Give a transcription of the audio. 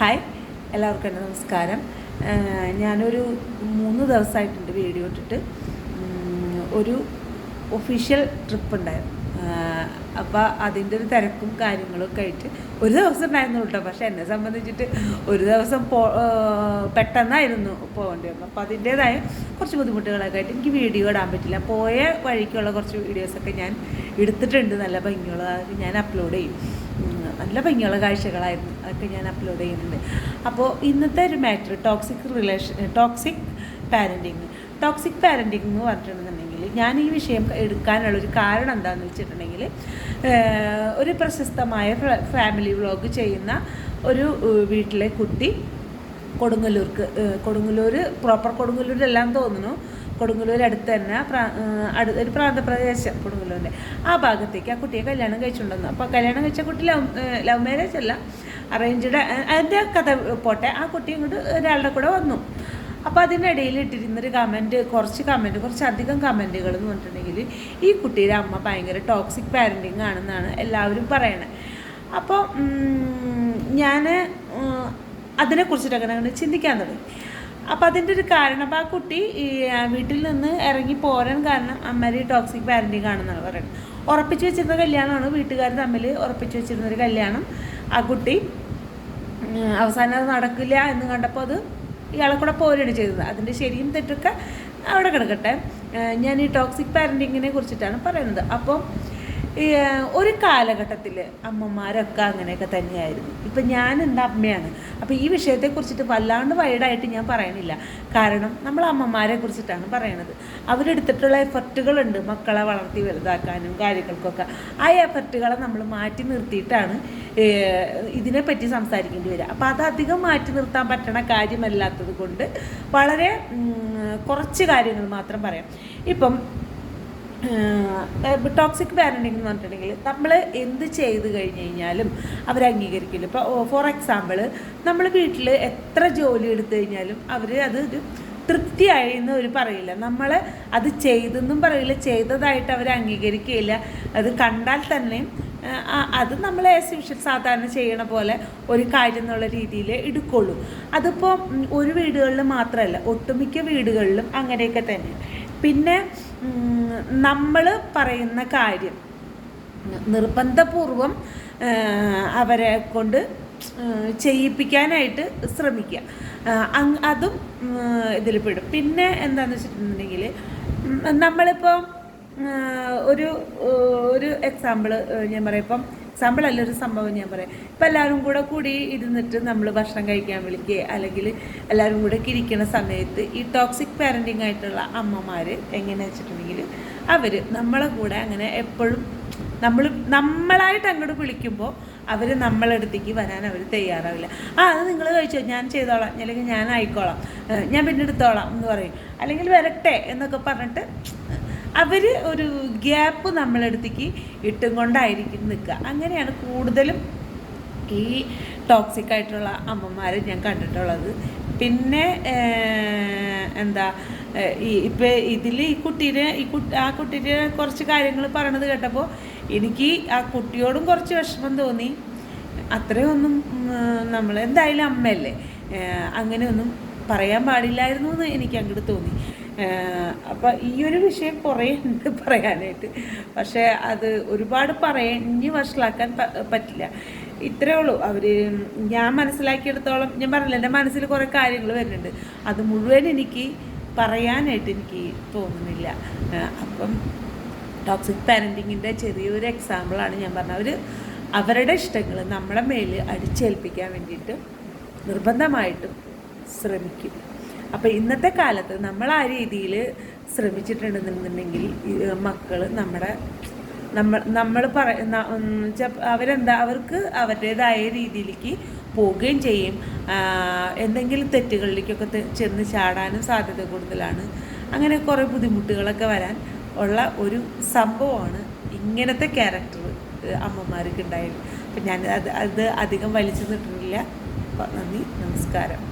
Hi എല്ലാവർക്കും എന്റെ നമസ്കാരം. ഞാനൊരു മൂന്ന് ദിവസമായിട്ടുണ്ട് വീഡിയോ ഇട്ടിട്ട്. ഒരു ഒഫീഷ്യൽ ട്രിപ്പ് ഉണ്ടായിരുന്നു. അപ്പോൾ അതിന്റെ ഒരു തിരക്കും കാര്യങ്ങളൊക്കെ ആയിട്ട് ഒരു ദിവസം ഉണ്ടായിരുന്നു കേട്ടോ പക്ഷെ എന്നെ സംബന്ധിച്ചിട്ട് ഒരു ദിവസം പോ പെട്ടെന്നായിരുന്നു പോകേണ്ടി വന്നത് അപ്പോൾ അതിന്റേതായ കുറച്ച് ബുദ്ധിമുട്ടുകളൊക്കെ ആയിട്ട് എനിക്ക് വീഡിയോ ഇടാൻ പറ്റില്ല. പോയ വഴിക്കുള്ള കുറച്ച് വീഡിയോസൊക്കെ ഞാൻ എടുത്തിട്ടുണ്ട്. നല്ല ഭംഗിയുള്ളതൊക്കെ ഞാൻ അപ്ലോഡ് ചെയ്യും. നല്ല ഭംഗിയുള്ള കാഴ്ചകളായിരുന്നു. അതൊക്കെ ഞാൻ അപ്ലോഡ് ചെയ്യുന്നുണ്ട്. അപ്പോൾ ഇന്നത്തെ ഒരു matter toxic relation toxic parenting toxic parenting എന്ന് പറഞ്ഞിട്ടുണ്ടെന്നുണ്ടെങ്കിൽ ഞാൻ ഈ വിഷയം എടുക്കാനുള്ള ഒരു കാരണം എന്താണെന്ന് വെച്ചിട്ടുണ്ടെങ്കിൽ ഒരു പ്രശസ്തമായ ഫാമിലി വ്ളോഗ് ചെയ്യുന്ന ഒരു വീട്ടിലെ കുട്ടി കൊടുങ്ങല്ലൂർക്ക് കൊടുങ്ങല്ലൂർ പ്രോപ്പർ കൊടുങ്ങല്ലൂരിലെല്ലാം തോന്നുന്നു. കൊടുങ്ങല്ലൂർ അടുത്ത് തന്നെ ഒരു പ്രാന്തപ്രദേശം കൊടുങ്ങല്ലൂരിന്റെ. ആ ഭാഗത്തേക്ക് ആ കുട്ടിയെ കല്യാണം കഴിച്ചുണ്ടെന്ന് അപ്പോൾ കല്യാണം കഴിച്ച കുട്ടി ലവ് ലവ് മാരേജ് അല്ല. അറേഞ്ച്ഡ് അതിന്റെ കഥ പോട്ടെ. ആ കുട്ടി ഇങ്ങോട്ട് ഒരാളുടെ കൂടെ വന്നു. അപ്പോൾ അതിനിടയിൽ ഇട്ടിരുന്നൊരു കമന്റ് കുറച്ച് കമന്റ് കുറച്ച് അധികം കമന്റുകൾ എന്ന് പറഞ്ഞിട്ടുണ്ടെങ്കിൽ ഈ കുട്ടിയുടെ അമ്മ ഭയങ്കര ടോക്സിക് പാരന്റിങ് ആണെന്നാണ് എല്ലാവരും പറയണത് അപ്പോൾ ഞാൻ അതിനെക്കുറിച്ചിട്ടൊക്കെ അങ്ങനെ ചിന്തിക്കാൻ തുടങ്ങി. അപ്പോൾ അതിന്റെ ഒരു കാരണം ആ കുട്ടി ഈ വീട്ടിൽ നിന്ന് ഇറങ്ങി പോരാൻ കാരണം അമ്മയുടെ ടോക്സിക് പാരന്റിങ് ആണെന്നാണ് പറയുന്നത്. ഉറപ്പിച്ച് വെച്ചിരുന്ന കല്യാണമാണ് വീട്ടുകാർ തമ്മിൽ ഉറപ്പിച്ച് വെച്ചിരുന്ന ഒരു കല്യാണം ആ കുട്ടി. അവസാനം അത് നടക്കില്ല എന്ന് കണ്ടപ്പോൾ അത് ഇയാളെ കൂടെ പോരുകയാണ് ചെയ്തത്. അതിന്റെ ശരിയും തെറ്റൊക്കെ അവിടെ കിടക്കട്ടെ. ഞാൻ ഈ ടോക്സിക് പാരന്റിങ്ങിനെ കുറിച്ചിട്ടാണ് പറയുന്നത്. ഏഹ്, ഒരു കാലഘട്ടത്തിൽ അമ്മമാരൊക്കെ അങ്ങനെയൊക്കെ തന്നെയായിരുന്നു. ഇപ്പം ഞാൻ എന്റെ അമ്മയാണ്. അപ്പോൾ ഈ വിഷയത്തെ കുറിച്ചിട്ട് വല്ലാണ്ട് വൈഡായിട്ട് ഞാൻ പറയണില്ല. കാരണം നമ്മൾ അമ്മമാരെ കുറിച്ചിട്ടാണ് പറയണത്. അവരെടുത്തിട്ടുള്ള എഫർട്ടുകളുണ്ട് മക്കളെ വളർത്തി വലുതാക്കാനും കാര്യങ്ങൾക്കൊക്കെ. ആ എഫർട്ടുകളെ നമ്മൾ മാറ്റി നിർത്തിയിട്ടാണ് ഇതിനെപ്പറ്റി സംസാരിക്കേണ്ടി വരിക. അപ്പോൾ അത് അധികം മാറ്റി നിർത്താൻ പറ്റണ കാര്യമല്ലാത്തത് കൊണ്ട് വളരെ കുറച്ച് കാര്യങ്ങൾ മാത്രം പറയാം. ഇപ്പം ടോക്സിക് പാരന്റിംഗ് എന്ന് പറഞ്ഞിട്ടുണ്ടെങ്കിൽ നമ്മൾ എന്ത് ചെയ്ത് കഴിഞ്ഞ് കഴിഞ്ഞാലും അവർ അംഗീകരിക്കില്ല. ഇപ്പോൾ ഫോർ എക്സാമ്പിൾ നമ്മൾ വീട്ടിൽ എത്ര ജോലി എടുത്തു കഴിഞ്ഞാലും അവർ അത് ഒരു തൃപ്തിയായി എന്ന് അവർ പറയില്ല. നമ്മൾ അത് ചെയ്തെന്നും പറയില്ല. ചെയ്തതായിട്ട് അവർ അംഗീകരിക്കുകയില്ല. അത് കണ്ടാൽ തന്നെയും അത് നമ്മൾ ആസ് യൂഷ്വൽ സാധാരണ ചെയ്യണ പോലെ ഒരു കാര്യം എന്നുള്ള രീതിയിൽ എടുക്കുള്ളൂ. അതിപ്പോൾ ഒരു വീടുകളിൽ മാത്രമല്ല ഒട്ടുമിക്ക വീടുകളിലും അങ്ങനെയൊക്കെ തന്നെ. പിന്നെ നമ്മൾ പറയുന്ന കാര്യം. നിർബന്ധപൂർവം അവരെ കൊണ്ട് ചെയ്യിപ്പിക്കാനായിട്ട് ശ്രമിക്കുക. അതും ഇതിൽ പെടും. പിന്നെ എന്താണെന്ന് വെച്ചിട്ടുണ്ടെങ്കിൽ നമ്മളിപ്പോൾ ഒരു ഒരു എക്സാമ്പിൾ ഞാൻ പറയാം. ഇപ്പം എക്സാമ്പിൾ അല്ല ഒരു സംഭവം ഞാൻ പറയാം. ഇപ്പം എല്ലാവരും കൂടെ കൂടി ഇരുന്നിട്ട് നമ്മൾ ഭക്ഷണം കഴിക്കാൻ വിളിക്കുക അല്ലെങ്കിൽ എല്ലാവരും കൂടെ കിരിക്കണ സമയത്ത് ഈ ടോക്സിക് പാരന്റിങ് ആയിട്ടുള്ള അമ്മമാർ എങ്ങനെ വെച്ചിട്ടുണ്ടെങ്കിൽ അവർ നമ്മളെ കൂടെ അങ്ങനെ എപ്പോഴും നമ്മൾ നമ്മളായിട്ട് അങ്ങോട്ട് വിളിക്കുമ്പോൾ അവർ നമ്മളടുത്തേക്ക് വരാൻ അവർ തയ്യാറാവില്ല. ആ അത് നിങ്ങൾ കഴിച്ചോ ഞാൻ ചെയ്തോളാം അല്ലെങ്കിൽ ഞാൻ ആയിക്കോളാം ഞാൻ പിന്നെ എടുത്തോളാം എന്ന് പറയും. അല്ലെങ്കിൽ വരട്ടെ എന്നൊക്കെ പറഞ്ഞിട്ട് അവർ ഒരു ഗ്യാപ്പ് നമ്മളടുത്തേക്ക് ഇട്ടും കൊണ്ടായിരിക്കും നിൽക്കുക. അങ്ങനെയാണ് കൂടുതലും ഈ ടോക്സിക് ആയിട്ടുള്ള അമ്മമാരെ ഞാൻ കണ്ടിട്ടുള്ളത്. പിന്നെ എന്താ ഈ ഇപ്പം ഇതിൽ ഈ കുട്ടീനെ ഈ കുട്ടി ആ കുട്ടീന്റെ കുറച്ച് കാര്യങ്ങൾ പറയണത് കേട്ടപ്പോൾ എനിക്ക് ആ കുട്ടിയോടും കുറച്ച് വിഷമം തോന്നി. അത്രയൊന്നും നമ്മൾ എന്തായാലും അമ്മയല്ലേ. അങ്ങനെയൊന്നും പറയാൻ പാടില്ലായിരുന്നു എന്ന് എനിക്ക് അങ്ങോട്ട് തോന്നി. അപ്പം ഈ ഒരു വിഷയം കുറേ ഉണ്ട് പറയാനായിട്ട്. പക്ഷേ അത് ഒരുപാട് പറഞ്ഞ് വഷളാക്കാൻ പറ്റില്ല. ഇത്രേ ഉള്ളൂ. അവർ ഞാൻ മനസ്സിലാക്കിയെടുത്തോളം ഞാൻ പറഞ്ഞില്ല എന്റെ മനസ്സിൽ കുറേ കാര്യങ്ങൾ വരുന്നുണ്ട്. അത് മുഴുവൻ എനിക്ക് പറയാനായിട്ട് എനിക്ക് തോന്നുന്നില്ല. അപ്പം ടോക്സിക് പാരന്റിങ്ങിന്റെ ചെറിയൊരു എക്സാമ്പിളാണ് ഞാൻ പറഞ്ഞത്. അവർ അവരുടെ ഇഷ്ടങ്ങൾ നമ്മളെ മേൽ അടിച്ചേൽപ്പിക്കാൻ വേണ്ടിയിട്ട് നിർബന്ധമായിട്ടും ശ്രമിക്കും. അപ്പോൾ ഇന്നത്തെ കാലത്ത് നമ്മൾ ആ രീതിയിൽ ശ്രമിച്ചിട്ടുണ്ടെന്നുണ്ടെങ്കിൽ മക്കൾ നമ്മുടെ നമ്മൾ നമ്മൾ പറയുന്ന അവരെന്താ അവർക്ക് അവരുടേതായ രീതിയിലേക്ക് പോവുകയും ചെയ്യും. എന്തെങ്കിലും തെറ്റുകളിലേക്കൊക്കെ ചെന്ന് ചാടാനും സാധ്യത കൂടുതലാണ്. അങ്ങനെ കുറേ ബുദ്ധിമുട്ടുകളൊക്കെ വരാൻ ഉള്ള ഒരു സംഭവമാണ് ഇങ്ങനത്തെ ക്യാരക്ടർ അമ്മമാർക്ക് ഉണ്ടായത് അപ്പം ഞാൻ അത് അത് അധികം വലിച്ചു നിട്ടിട്ടില്ല. നന്ദി നമസ്കാരം.